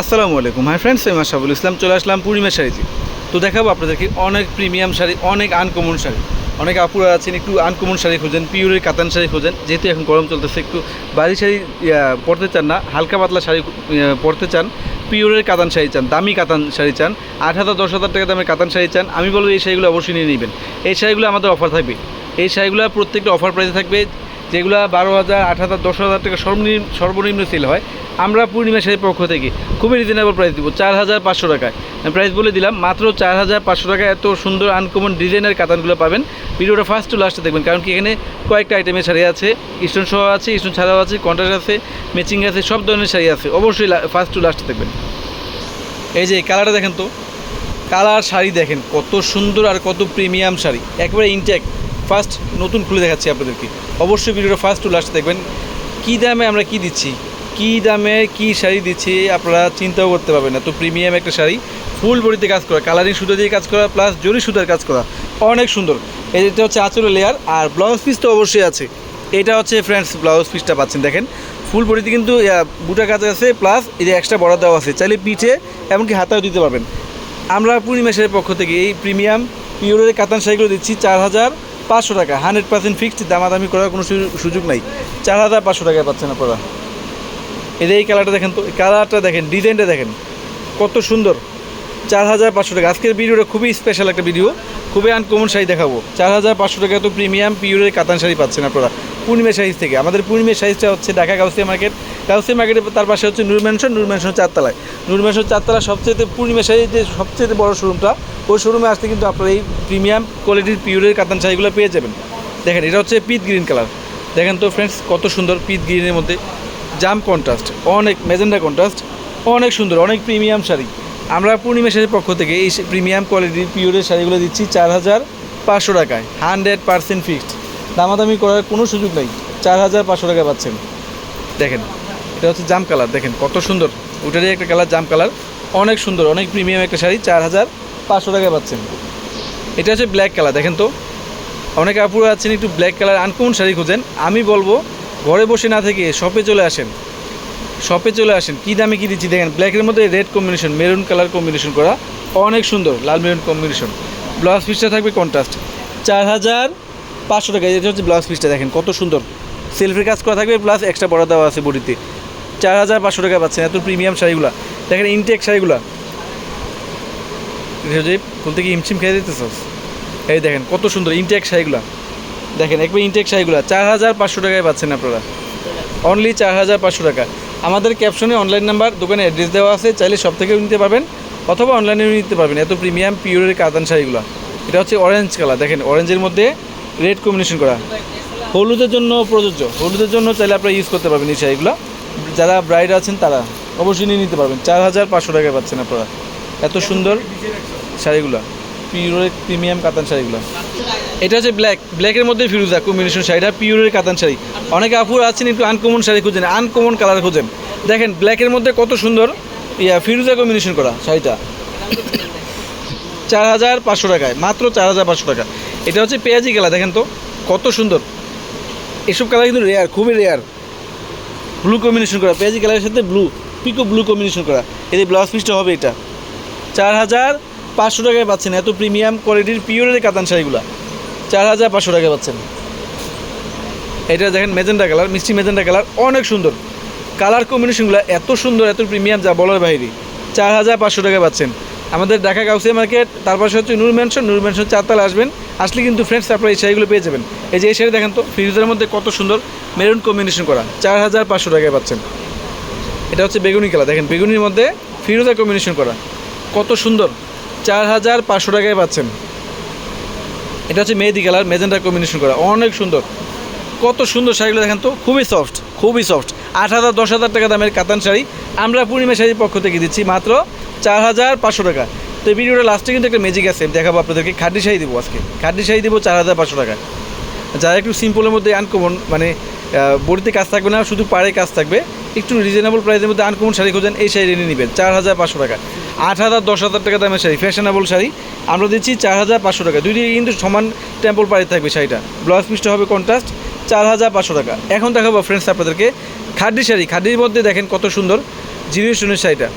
আসসালামু আলাইকুম। Hi friends আমি মাসাবুল ইসলাম। চলে আসলাম পূর্ণিমা শাড়িতে তো দেখাবো আপনাদেরকে অনেক প্রিমিয়াম শাড়ি, অনেক আনকমন শাড়ি। অনেক আপুরা আছেন, একটু আনকমন শাড়ি খোঁজেন পিওরের কাতান শাড়ি খোঁজেন। যেহেতু এখন গরম চলতেছে, একটু বাড়ি শাড়ি পরতে চান না, হালকা পাতলা শাড়ি পরতে চান পিওরের কাতান শাড়ি চান, দামি কাতান শাড়ি চান, আট হাজার, দশ হাজার টাকা দামের কাতান শাড়ি চান, আমি বলব এই শাড়িগুলো অবশ্যই নিয়ে নেবেন। এই শাড়িগুলো আমাদের অফার থাকবে। এই শাড়িগুলো প্রত্যেকটা অফার প্রাইসে থাকবে। যেগুলো বারো হাজার, আট হাজার, দশ হাজার টাকা সর্বনিম্ন সর্বনিম্ন সেল হয়, আমরা পূর্ণিমা শাড়ির পক্ষ থেকে খুবই রিজনেবল প্রাইস দিব, চার হাজার পাঁচশো টাকায়। প্রাইস বলে দিলাম, মাত্র চার হাজার পাঁচশো টাকায় এত সুন্দর আনকমন ডিজাইনের কাতানগুলো পাবেন। ভিডিওটা ফার্স্ট টু লাস্টে দেখবেন, কারণ কি এখানে কয়েকটা আইটেমের শাড়ি আছে স্টোন সহ আছে স্টোন ছাড়াও আছে কন্ট্রাস্ট আছে ম্যাচিং আছে, সব ধরনের শাড়ি আছে। অবশ্যই ফার্স্ট টু লাস্টে দেখবেন। এই যে কালারটা দেখেন তো কালার শাড়ি দেখেন, কত সুন্দর আর কত প্রিমিয়াম শাড়ি, একবারে ইনটেক ফার্স্ট নতুন খুলে দেখাচ্ছি আপনাদেরকে। অবশ্যই ভিডিওটা ফার্স্ট টু লাস্ট দেখবেন। কী দামে আমরা কি দিচ্ছি? কী দামে কি শাড়ি দিচ্ছি আপনারা চিন্তাও করতে পারবেন না। তো প্রিমিয়াম একটা শাড়ি ফুল বডিতে কাজ করা কালারিং সুতো দিয়ে কাজ করা প্লাস জরি সুতার কাজ করা। অনেক সুন্দর। এটা হচ্ছে আঁচলের লেয়ার আর ব্লাউজ পিস তো অবশ্যই আছে। এটা হচ্ছে ফ্রেন্ডস ব্লাউজ পিসটা পাচ্ছেন, দেখেন। ফুল বডিতে কিন্তু বুটা কাজ আছে প্লাস এই যে এক্সট্রা বড় দেওয়া আছে। চাইলে পিঠে, এমনকি হাতাও দিতে পারবেন। আমরা পূর্ণিমাসের পক্ষ থেকে এই প্রিমিয়াম পিওরের কাতান শাড়িগুলো দিচ্ছি, চার হাজার পাঁচশো টাকা হান্ড্রেড পার্সেন্ট ফিক্সড দামাদামি করার কোনো সুযোগ নাই। চার হাজার পাঁচশো টাকায় পাচ্ছেন আপনারা। এই যে এই কালারটা দেখেন তো কালারটা দেখেন ডিজাইনটা দেখেন, কত সুন্দর। চার হাজার পাঁচশো টাকা। আজকের ভিডিওটা খুবই স্পেশাল একটা ভিডিও খুবই আনকমন শাড়ি দেখাবো। চার হাজার পাঁচশো টাকা তো প্রিমিয়াম পিওরের কাতান শাড়ি পাচ্ছেন আপনারা পূর্ণিমা সাইজ থেকে। আমাদের পূর্ণিমা সাইজটা হচ্ছে ঢাকা গাউসিয়া মার্কেট গাউসিয়া মার্কেটের তার পাশে হচ্ছে নূর ম্যানশন নূর ম্যানশন চারতলায়। নূর ম্যানশন চারতলা সবচেয়ে পূর্ণিমা শাড়ির যে সবচেয়ে বড় শোরুমটা ওই শোরুমে আসতে কিন্তু আপনারা এই প্রিমিয়াম কোয়ালিটির পিওরের কাতান শাড়িগুলো পেয়ে যাবেন। দেখেন, এটা হচ্ছে পিট গ্রিন কালার দেখেন তো ফ্রেন্ডস কত সুন্দর পিট গ্রিনের মধ্যে জাম কন্ট্রাস্ট অনেক মেজেন্ডা কন্ট্রাস্ট অনেক সুন্দর, অনেক প্রিমিয়াম শাড়ি। আমরা পূর্ণিমা পক্ষ থেকে এই প্রিমিয়াম কোয়ালিটির পিওরের শাড়িগুলো দিচ্ছি চার হাজার পাঁচশো টাকায় হান্ড্রেড পার্সেন্ট ফিক্সড দামাদামি করার কোনো সুযোগ নেই, চার হাজার পাঁচশো টাকা পাচ্ছেন। দেখেন এটা হচ্ছে জাম কালার, দেখেন কত সুন্দর। ওটারই একটা কালার, জাম কালার। অনেক সুন্দর, অনেক প্রিমিয়াম একটা শাড়ি, চার হাজার পাঁচশো টাকায় পাচ্ছেন। এটা হচ্ছে ব্ল্যাক কালার, দেখেন তো। অনেক আপুরা আছেন একটু ব্ল্যাক কালার আনকমন শাড়ি খুঁজেন? আমি বলব, ঘরে বসে না থেকে শপে চলে আসেন। শপে চলে আসেন, কী দামে কী দিচ্ছি? দেখেন ব্ল্যাকের মধ্যে red combination maroon colour combination করা অনেক সুন্দর, লাল মেরুন কম্বিনেশন ব্লাউজ পিসটা থাকবে কন্ট্রাস্ট চার হাজার পাঁচশো টাকা, এটা হচ্ছে ব্লাউজ পিসটা দেখেন কত সুন্দর। সেলফের কাজ করা থাকবে প্লাস এক্সট্রা বড় দেওয়া আছে বডিতে চার হাজার পাঁচশো টাকা পাচ্ছেন, এত প্রিমিয়াম শাড়িগুলো। দেখেন ইনটেক শাড়িগুলো। কোন থেকে হিমশিম খেয়ে দিতেছস। এই দেখেন, কত সুন্দর ইনটেক শাড়িগুলো। দেখেন, একবার ইনটেক শাড়িগুলো, চার হাজার পাঁচশো টাকায় পাচ্ছেন আপনারা। অনলি চার হাজার পাঁচশো টাকা। আমাদের ক্যাপশনে অনলাইন নাম্বার দোকানে অ্যাড্রেস দেওয়া আছে, চাইলে সব থেকেও নিতে পারবেন, অথবা অনলাইনেও নিতে পারবেন। এত প্রিমিয়াম পিওরের কাতান শাড়িগুলো। এটা হচ্ছে অরেঞ্জ কালার দেখেন অরেঞ্জের মধ্যে রেড কম্বিনেশন করা। হলুদের জন্য প্রযোজ্য। হলুদের জন্য চাইলে আপনারা ইউজ করতে পারবেন এই শাড়িগুলো। যারা ব্রাইড আছেন তারা অবশ্যই নিয়ে নিতে পারবেন। চার হাজার পাঁচশো টাকায় পাচ্ছেন আপনারা। এত সুন্দর শাড়িগুলো। পিওরের প্রিমিয়াম কাতান শাড়িগুলো। এটা হচ্ছে ব্ল্যাক ব্ল্যাকের মধ্যে ফিরুজা কম্বিনেশন শাড়িটা পিওরের কাতান শাড়ি। অনেকে আপুর আছেন, একটু আনকমন শাড়ি খুঁজেন আনকমন কালার খুঁজেন। দেখেন ব্ল্যাকের মধ্যে কত সুন্দর, ইয়া ফিরুজা কম্বিনেশন করা শাড়িটা। চার হাজার পাঁচশো টাকায়, মাত্র চার হাজার পাঁচশো টাকা। এটা হচ্ছে পেঁয়াজি কালার, দেখেন তো, কত সুন্দর। এসব কালার কিন্তু রেয়ার খুবই রেয়ার ব্লু কম্বিনেশন করা পেঁয়াজি কালারের সাথে ব্লু পিকো ব্লু কম্বিনেশন করা। যে ব্লাউজ পিসটা হবে এটা। চার হাজার পাঁচশো টাকায় পাচ্ছেন, এত প্রিমিয়াম কোয়ালিটির পিওরের কাতান শাড়িগুলো। চার হাজার পাঁচশো টাকায় পাচ্ছেন। এটা দেখেন মেজেন্ডা কালার মিষ্টি মেজেন্ডা কালার অনেক সুন্দর। কালার কম্বিনেশনগুলো এত সুন্দর, এত প্রিমিয়াম যা বলার বাইরে। চার হাজার পাঁচশো টাকায় পাচ্ছেন। আমাদের ঢাকা গাউসিয়া মার্কেট, তার পাশে হচ্ছে নূর ম্যানশন নূর ম্যানশন চারতলা আসবেন। আসলে কিন্তু ফ্রেন্ডস আপনারা এই শাড়িগুলো পেয়ে যাবেন। এই যে এই শাড়ি দেখেন তো, ফ্রিজের মধ্যে কত সুন্দর মেরুন কম্বিনেশন করা। চার হাজার পাঁচশো টাকায় পাচ্ছেন। এটা হচ্ছে বেগুনি কালার। দেখেন, বেগুনির মধ্যে ফিরোজা কম্বিনেশন করা। কত সুন্দর। চার হাজার পাঁচশো টাকায় পাচ্ছেন। এটা হচ্ছে মেহেদি কালার মেজেন্ডা কম্বিনেশন করা। অনেক সুন্দর। কত সুন্দর শাড়িগুলো দেখেন তো, খুবই সফট খুবই সফট আট হাজার, দশ হাজার টাকা দামের কাতান শাড়ি। আমরা পূর্ণিমা শাড়ির পক্ষ থেকে দিচ্ছি। মাত্র চার হাজার পাঁচশো টাকা। তো এই ভিডিওটা লাস্টে কিন্তু একটা ম্যাজিক আছে দেখাবো আপনাদেরকে। খাড্ডি শাড়ি দেবো আজকে। খাড্ডি শাড়ি দেবো চার হাজার পাঁচশো টাকা। যারা একটু সিম্পলের মধ্যে আনকমন মানে বডিতে কাজ থাকবে না, শুধু পাড়ে কাজ থাকবে, একটু রিজনেবল প্রাইসের মধ্যে আনকমন শাড়ি খোঁজেন, এই শাড়ি নিয়ে নেবেন চার হাজার পাঁচশো টাকা। আট হাজার দশ হাজার টাকা দামের শাড়ি ফ্যাশনেবল শাড়ি। আমরা দিচ্ছি চার হাজার পাঁচশো টাকা। দুইটি কিন্তু সমান টেম্পল পাড়ে থাকবে শাড়িটা। ব্লাউজ পিসটা হবে কন্ট্রাস্ট চার হাজার পাঁচশো টাকা। এখন দেখাবো ফ্রেন্ডস আপনাদেরকে খাড্ডি শাড়ি। খাড্ডির মধ্যে দেখেন কত সুন্দর জিরো স্টোনের শাড়িটা।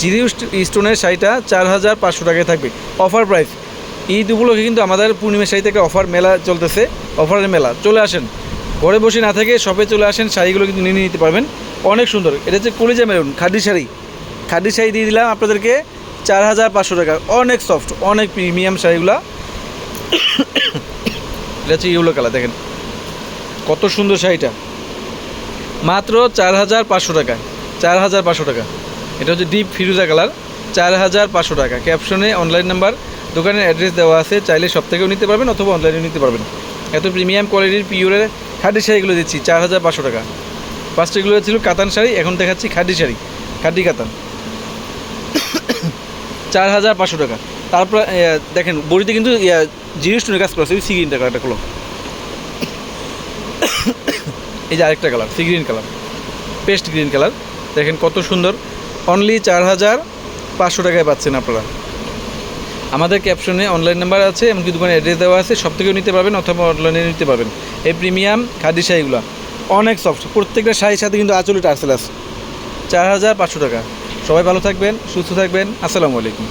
জিরো স্টোনের শাড়িটা চার হাজার পাঁচশো টাকায় থাকবে। Offer price. ঈদ উপলক্ষে কিন্তু আমাদের পূর্ণিমা শাড়ি থেকে অফার মেলা চলতেছে, অফারের মেলা। চলে আসেন। ঘরে বসে না থেকে শপে চলে আসেন, শাড়িগুলো কিন্তু নিয়ে নিতে পারবেন। অনেক সুন্দর। এটা হচ্ছে কলিজা মেরুন, খাদি শাড়ি। খাদি শাড়ি দিয়ে দিলাম আপনাদেরকে চার হাজার পাঁচশো টাকা। অনেক সফট, অনেক প্রিমিয়াম শাড়িগুলো। এটা হচ্ছে ইউলো কালার, দেখেন। কত সুন্দর শাড়িটা। মাত্র চার হাজার পাঁচশো টাকা। চার হাজার পাঁচশো টাকা। এটা হচ্ছে ডিপ ফিরুজা কালার চার হাজার পাঁচশো টাকা। ক্যাপশনে অনলাইন নাম্বার দোকানের অ্যাড্রেস দেওয়া আছে, চাইলে সব থেকেও নিতে পারবেন অথবা অনলাইনেও নিতে পারবেন। এত প্রিমিয়াম কোয়ালিটির পিওরের খাদি শাড়িগুলো দিচ্ছি, চার হাজার পাঁচশো টাকা। পাঁচটাগুলো ছিল কাতান শাড়ি, এখন দেখাচ্ছি খাদি শাড়ি খাদি কাতান। চার হাজার পাঁচশো টাকা। তারপর দেখেন, বড়িতে কিন্তু জিরো স্টোনের কাজ করা আছে, ওই সিগ্রিনটা কালারটা খোলো। এই যে আরেকটা colour sea green colour paste green colour দেখেন কত সুন্দর। অনলি চার হাজার পাঁচশো টাকায় পাচ্ছেন আপনারা। আমাদের ক্যাপশনে অনলাইন নাম্বার আছে, এমনকি দোকানে অ্যাড্রেস দেওয়া আছে সব থেকেও নিতে পারবেন অথবা অনলাইনে নিতে পারবেন। এই প্রিমিয়াম খাদি শাড়িগুলো, অনেক সফট প্রত্যেকটা শাড়ির সাথে কিন্তু আঁচলে টার্সেল আছে। চার হাজার পাঁচশো টাকা। সবাই ভালো থাকবেন, সুস্থ থাকবেন, আসসালামু আলাইকুম।